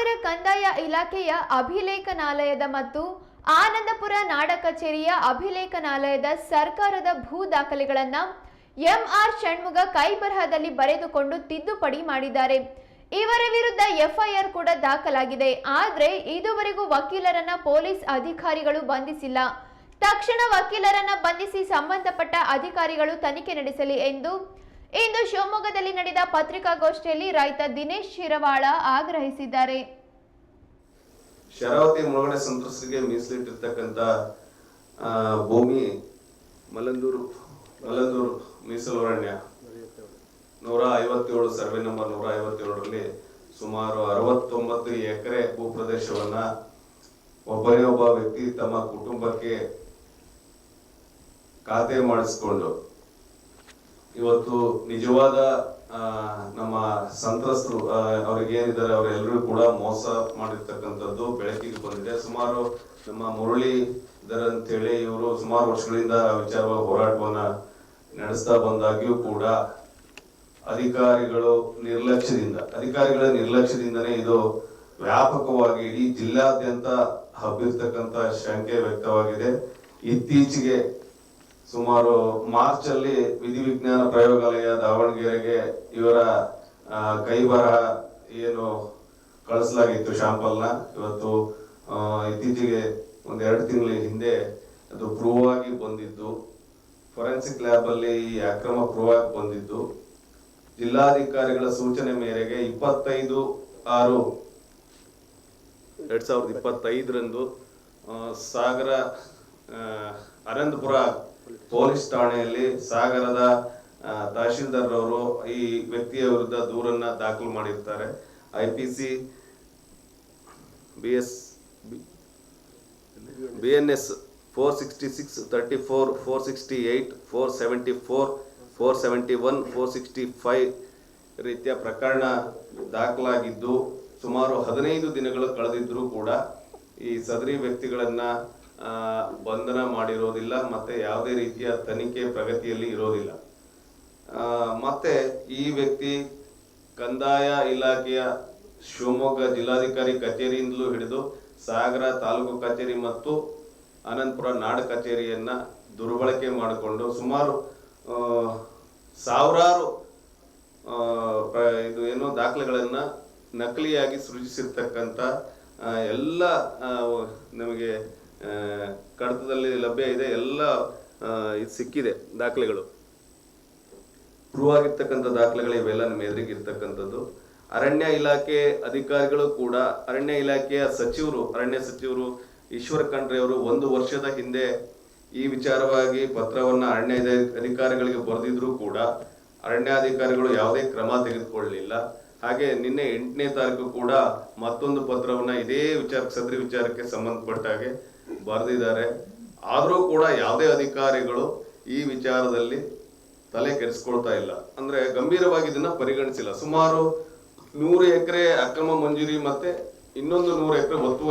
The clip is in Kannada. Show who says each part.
Speaker 1: ಸಾಗರ ಕಂದಾಯ ಇಲಾಖೆಯ ಅಭಿಲೇಖನಾಲಯದ ಮತ್ತು ಆನಂದಪುರ ನಾಡ ಕಚೇರಿಯ ಅಭಿಲೇಖನಾಲಯದ ಸರ್ಕಾರದ ಭೂ ದಾಖಲೆಗಳನ್ನ ಎಂಆರ್ ಷಣ್ಮುಗ ಕೈಬರಹದಲ್ಲಿ ಬರೆದುಕೊಂಡು ತಿದ್ದುಪಡಿ ಮಾಡಿದ್ದಾರೆ. ಇವರ ವಿರುದ್ಧ ಎಫ್ಐಆರ್ ಕೂಡ ದಾಖಲಾಗಿದೆ. ಆದ್ರೆ ಇದುವರೆಗೂ ವಕೀಲರನ್ನ ಪೊಲೀಸ್ ಅಧಿಕಾರಿಗಳು ಬಂಧಿಸಿಲ್ಲ. ತಕ್ಷಣ ವಕೀಲರನ್ನ ಬಂಧಿಸಿ ಸಂಬಂಧಪಟ್ಟ ಅಧಿಕಾರಿಗಳು ತನಿಖೆ ನಡೆಸಲಿ ಎಂದು ಇಂದು ಶಿವಮೊಗ್ಗದಲ್ಲಿ ನಡೆದ ಪತ್ರಿಕಾಗೋಷ್ಠಿಯಲ್ಲಿ ರೈತ ದಿನೇಶ್ ಶಿರವಾಳ ಆಗ್ರಹಿಸಿದ್ದಾರೆ.
Speaker 2: ಶರಾವತಿ ಮುಳುಗಡೆ ಸಂತ್ರಸ್ತರಿಗೆ ಮೀಸಲಿಟ್ಟಿರ್ತಕ್ಕಂಥ ಭೂಮಿ ಮಲಂದೂರು ಮಲಂದೂರು ಮೀಸಲು ಅರಣ್ಯ. ನೂರ ಐವತ್ತೇಳು ಸರ್ವೆ ನಂಬರ್ ನೂರ ಐವತ್ತೇಳರಲ್ಲಿ ಸುಮಾರು ಅರವತ್ತೊಂಬತ್ತು ಎಕರೆ ಭೂ ಪ್ರದೇಶವನ್ನ ಒಬ್ಬನೇ ಒಬ್ಬ ವ್ಯಕ್ತಿ ತಮ್ಮ ಕುಟುಂಬಕ್ಕೆ ಖಾತೆ ಮಾಡಿಸ್ಕೊಂಡು ಇವತ್ತು ನಿಜವಾದ ನಮ್ಮ ಸಂತ್ರಸ್ತರು ಅವ್ರಿಗೆ ಏನಿದ್ದಾರೆ ಅವರೆಲ್ಲರೂ ಕೂಡ ಮೋಸ ಮಾಡಿರ್ತಕ್ಕಂಥದ್ದು ಬೆಳಕಿಗೆ ಬಂದಿದೆ. ಸುಮಾರು ನಮ್ಮ ಮುರಳೀಧರ್ ಅಂತೇಳಿ ಇವರು ಸುಮಾರು ವರ್ಷಗಳಿಂದ ವಿಚಾರವಾಗಿ ಹೋರಾಟವನ್ನ ನಡೆಸ್ತಾ ಬಂದಾಗ್ಯೂ ಕೂಡ ಅಧಿಕಾರಿಗಳು ನಿರ್ಲಕ್ಷ್ಯದಿಂದ, ಅಧಿಕಾರಿಗಳ ನಿರ್ಲಕ್ಷ್ಯದಿಂದನೇ ಇದು ವ್ಯಾಪಕವಾಗಿ ಇಡೀ ಜಿಲ್ಲಾದ್ಯಂತ ಹಬ್ಬಿರ್ತಕ್ಕಂಥ ಶಂಕೆ ವ್ಯಕ್ತವಾಗಿದೆ. ಇತ್ತೀಚೆಗೆ ಸುಮಾರು ಮಾರ್ಚ್ ಅಲ್ಲಿ ವಿಧಿವಿಜ್ಞಾನ ಪ್ರಯೋಗಾಲಯ ದಾವಣಗೆರೆಗೆ ಇವರ ಕೈ ಬರಹ ಏನು ಕಳಿಸಲಾಗಿತ್ತು ಶಾಂಪಲ್ನ ಇವತ್ತು ಇತ್ತೀಚೆಗೆ ಒಂದ್ ಎರಡು ತಿಂಗಳ ಹಿಂದೆ ಅದು ಪ್ರೂವ್ ಆಗಿ ಬಂದಿದ್ದು. ಫೊರೆನ್ಸಿಕ್ ಲ್ಯಾಬ್ ಅಲ್ಲಿ ಈ ಅಕ್ರಮ ಪ್ರೂವ್ ಆಗಿ ಬಂದಿದ್ದು. ಜಿಲ್ಲಾಧಿಕಾರಿಗಳ ಸೂಚನೆ ಮೇರೆಗೆ ಇಪ್ಪತ್ತೈದು ಆರು ಎರಡ್ ಸಾವಿರದ ಇಪ್ಪತ್ತೈದರಂದು ಸಾಗರ ಅನಂತಪುರ ಪೊಲೀಸ್ ಠಾಣೆಯಲ್ಲಿ ಸಾಗರದ ತಹಶೀಲ್ದಾರ್ ಅವರು ಈ ವ್ಯಕ್ತಿಯ ವಿರುದ್ಧ ದೂರನ್ನ ದಾಖಲು ಮಾಡಿರ್ತಾರೆ. I P C, B S, B N S four sixty six thirty four four sixty eight four seventy four four seventy one four sixty five ರೀತಿಯ ಪ್ರಕರಣ ದಾಖಲಾಗಿದ್ದು, ಸುಮಾರು ಹದಿನೈದು ದಿನಗಳು ಕಳೆದಿದ್ದರೂ ಕೂಡ ಈ ಸದರಿ ವ್ಯಕ್ತಿಗಳನ್ನ ಬಂಧನ ಮಾಡಿರೋದಿಲ್ಲ, ಮತ್ತೆ ಯಾವುದೇ ರೀತಿಯ ತನಿಖೆ ಪ್ರಗತಿಯಲ್ಲಿ ಇರೋದಿಲ್ಲ. ಮತ್ತೆ ಈ ವ್ಯಕ್ತಿ ಕಂದಾಯ ಇಲಾಖೆಯ ಶಿವಮೊಗ್ಗ ಜಿಲ್ಲಾಧಿಕಾರಿ ಕಚೇರಿಯಿಂದಲೂ ಹಿಡಿದು ಸಾಗರ ತಾಲೂಕು ಕಚೇರಿ ಮತ್ತು ಅನಂತಪುರ ನಾಡ ಕಚೇರಿಯನ್ನ ದುರ್ಬಳಕೆ ಮಾಡಿಕೊಂಡು ಸುಮಾರು ಸಾವಿರಾರು ಇದು ಏನು ದಾಖಲೆಗಳನ್ನ ನಕಲಿಯಾಗಿ ಸೃಜಿಸಿರ್ತಕ್ಕಂಥ ಎಲ್ಲ ನಮಗೆ ಕಡತದಲ್ಲಿ ಲಭ್ಯ ಇದೆ, ಎಲ್ಲ ಇದು ಸಿಕ್ಕಿದೆ ದಾಖಲೆಗಳು. ಪ್ರೂವ್ ಆಗಿರ್ತಕ್ಕಂಥ ದಾಖಲೆಗಳು ಇವೆಲ್ಲ ನಮ್ಮ ಎದುರಿಗೆ ಇರ್ತಕ್ಕಂಥದ್ದು. ಅರಣ್ಯ ಇಲಾಖೆ ಅಧಿಕಾರಿಗಳು ಕೂಡ, ಅರಣ್ಯ ಇಲಾಖೆಯ ಸಚಿವರು, ಅರಣ್ಯ ಸಚಿವರು ಈಶ್ವರ ಖಂಡ್ರೆ ಅವರು ಒಂದು ವರ್ಷದ ಹಿಂದೆ ಈ ವಿಚಾರವಾಗಿ ಪತ್ರವನ್ನ ಅರಣ್ಯ ಅಧಿಕಾರಿಗಳಿಗೆ ಬರೆದಿದ್ರು ಕೂಡ ಅರಣ್ಯಾಧಿಕಾರಿಗಳು ಯಾವುದೇ ಕ್ರಮ ತೆಗೆದುಕೊಳ್ಳಲಿಲ್ಲ. ಹಾಗೆ ನಿನ್ನೆ ಎಂಟನೇ ತಾರೀಕು ಕೂಡ ಮತ್ತೊಂದು ಪತ್ರವನ್ನ ಇದೇ ವಿಚಾರ, ಸದರಿ ವಿಚಾರಕ್ಕೆ ಸಂಬಂಧಪಟ್ಟ ಹಾಗೆ ಬರೆದಿದ್ದಾರೆ. ಆದರೂ ಕೂಡ ಯಾವುದೇ ಅಧಿಕಾರಿಗಳು ಈ ವಿಚಾರದಲ್ಲಿ ತಲೆ ಕೆಡಿಸ್ಕೊಳ್ತಾ ಇಲ್ಲ. ಅಂದ್ರೆ ಗಂಭೀರವಾಗಿ ಇದನ್ನ ಪರಿಗಣಿಸಿಲ್ಲ. ಸುಮಾರು ನೂರು ಎಕರೆ ಅಕ್ರಮ ಮಂಜೂರಿ ಮತ್ತೆ ಇನ್ನೊಂದು ನೂರು ಎಕರೆ ಒತ್ತುವರಿ